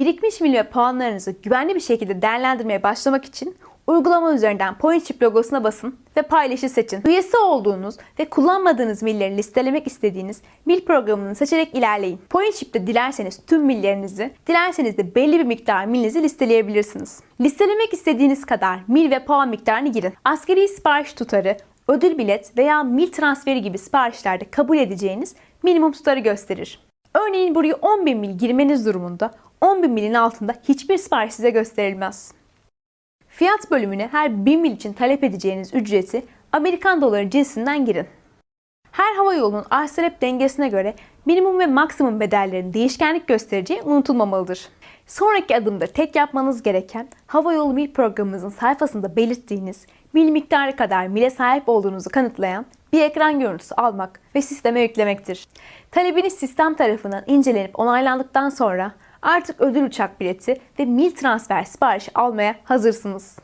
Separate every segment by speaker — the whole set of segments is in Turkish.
Speaker 1: Birikmiş mil ve puanlarınızı güvenli bir şekilde değerlendirmeye başlamak için uygulama üzerinden PointChip logosuna basın ve paylaşı seçin. Üyesi olduğunuz ve kullanmadığınız milleri listelemek istediğiniz mil programını seçerek ilerleyin. PointChip'te dilerseniz tüm millerinizi, dilerseniz de belli bir miktar milinizi listeleyebilirsiniz. Listelemek istediğiniz kadar mil ve puan miktarını girin. Askeri sipariş tutarı, ödül bilet veya mil transferi gibi siparişlerde kabul edeceğiniz minimum tutarı gösterir. Örneğin buraya 10.000 mil girmeniz durumunda 10.000 milin altında hiçbir sipariş size gösterilmez. Fiyat bölümüne her 1000 mil için talep edeceğiniz ücreti Amerikan doları cinsinden girin. Her hava yolunun arz talep dengesine göre minimum ve maksimum bedellerin değişkenlik göstereceği unutulmamalıdır. Sonraki adımda tek yapmanız gereken hava yolu mil programımızın sayfasında belirttiğiniz mil miktarı kadar mile sahip olduğunuzu kanıtlayan bir ekran görüntüsü almak ve sisteme yüklemektir. Talebiniz sistem tarafından incelenip onaylandıktan sonra artık ödül uçak bileti ve mil transfer siparişi almaya hazırsınız.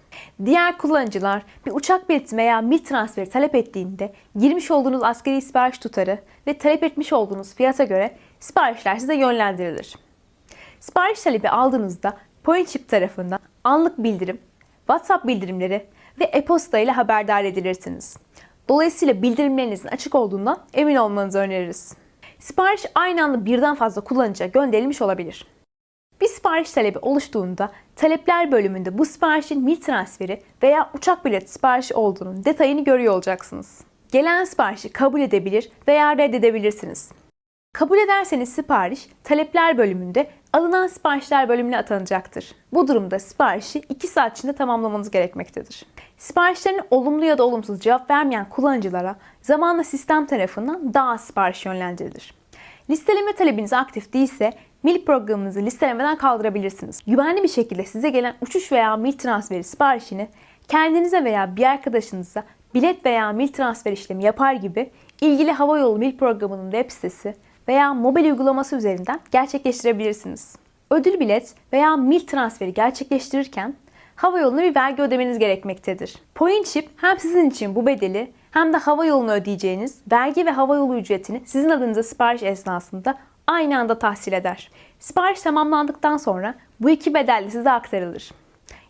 Speaker 1: Diğer kullanıcılar bir uçak bileti veya mil transferi talep ettiğinde girmiş olduğunuz askeri sipariş tutarı ve talep etmiş olduğunuz fiyata göre siparişler size yönlendirilir. Sipariş talebi aldığınızda PointChip tarafından anlık bildirim, WhatsApp bildirimleri ve e-posta ile haberdar edilirsiniz. Dolayısıyla bildirimlerinizin açık olduğundan emin olmanızı öneririz. Sipariş aynı anda birden fazla kullanıcıya gönderilmiş olabilir. Bir sipariş talebi oluştuğunda talepler bölümünde bu siparişin mil transferi veya uçak bileti siparişi olduğunun detayını görüyor olacaksınız. Gelen siparişi kabul edebilir veya reddedebilirsiniz. Kabul ederseniz sipariş talepler bölümünde alınan siparişler bölümüne atanacaktır. Bu durumda siparişi 2 saat içinde tamamlamanız gerekmektedir. Siparişlerine olumlu ya da olumsuz cevap vermeyen kullanıcılara zamanla sistem tarafından daha az sipariş yönlendirilir. Listeleme talebiniz aktif değilse mil programınızı listelemeden kaldırabilirsiniz. Güvenli bir şekilde size gelen uçuş veya mil transferi siparişini kendinize veya bir arkadaşınıza bilet veya mil transfer işlemi yapar gibi ilgili havayolu mil programının web sitesi veya mobil uygulaması üzerinden gerçekleştirebilirsiniz. Ödül bilet veya mil transferi gerçekleştirirken hava yoluna bir vergi ödemeniz gerekmektedir. PointChip hem sizin için bu bedeli hem de hava yolunu ödeyeceğiniz vergi ve hava yolu ücretini sizin adınıza sipariş esnasında aynı anda tahsil eder. Sipariş tamamlandıktan sonra bu iki bedel de size aktarılır.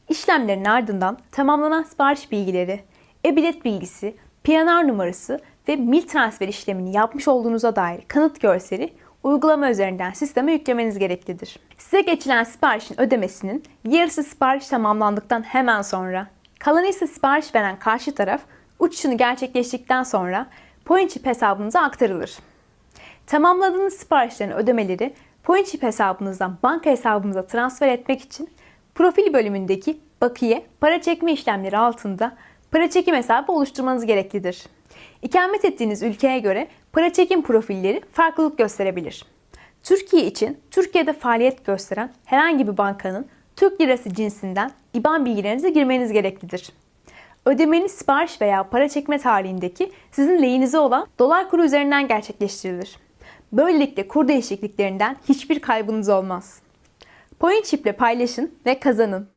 Speaker 1: İşlemlerin ardından tamamlanan sipariş bilgileri, e-bilet bilgisi, PNR numarası ve mil transfer işlemini yapmış olduğunuza dair kanıt görseli uygulama üzerinden sisteme yüklemeniz gereklidir. Size geçilen siparişin ödemesinin yarısı sipariş tamamlandıktan hemen sonra, kalanı ise sipariş veren karşı taraf uçuşunu gerçekleştikten sonra PointChip hesabınıza aktarılır. Tamamladığınız siparişlerin ödemeleri PointChip hesabınızdan banka hesabınıza transfer etmek için profil bölümündeki bakiye para çekme işlemleri altında para çekim hesabı oluşturmanız gereklidir. İkamet ettiğiniz ülkeye göre para çekim profilleri farklılık gösterebilir. Türkiye için Türkiye'de faaliyet gösteren herhangi bir bankanın Türk lirası cinsinden IBAN bilgilerinizi girmeniz gereklidir. Ödemeniz sipariş veya para çekme tarihindeki sizin lehinize olan dolar kuru üzerinden gerçekleştirilir. Böylelikle kur değişikliklerinden hiçbir kaybınız olmaz. PointChip ile paylaşın ve kazanın.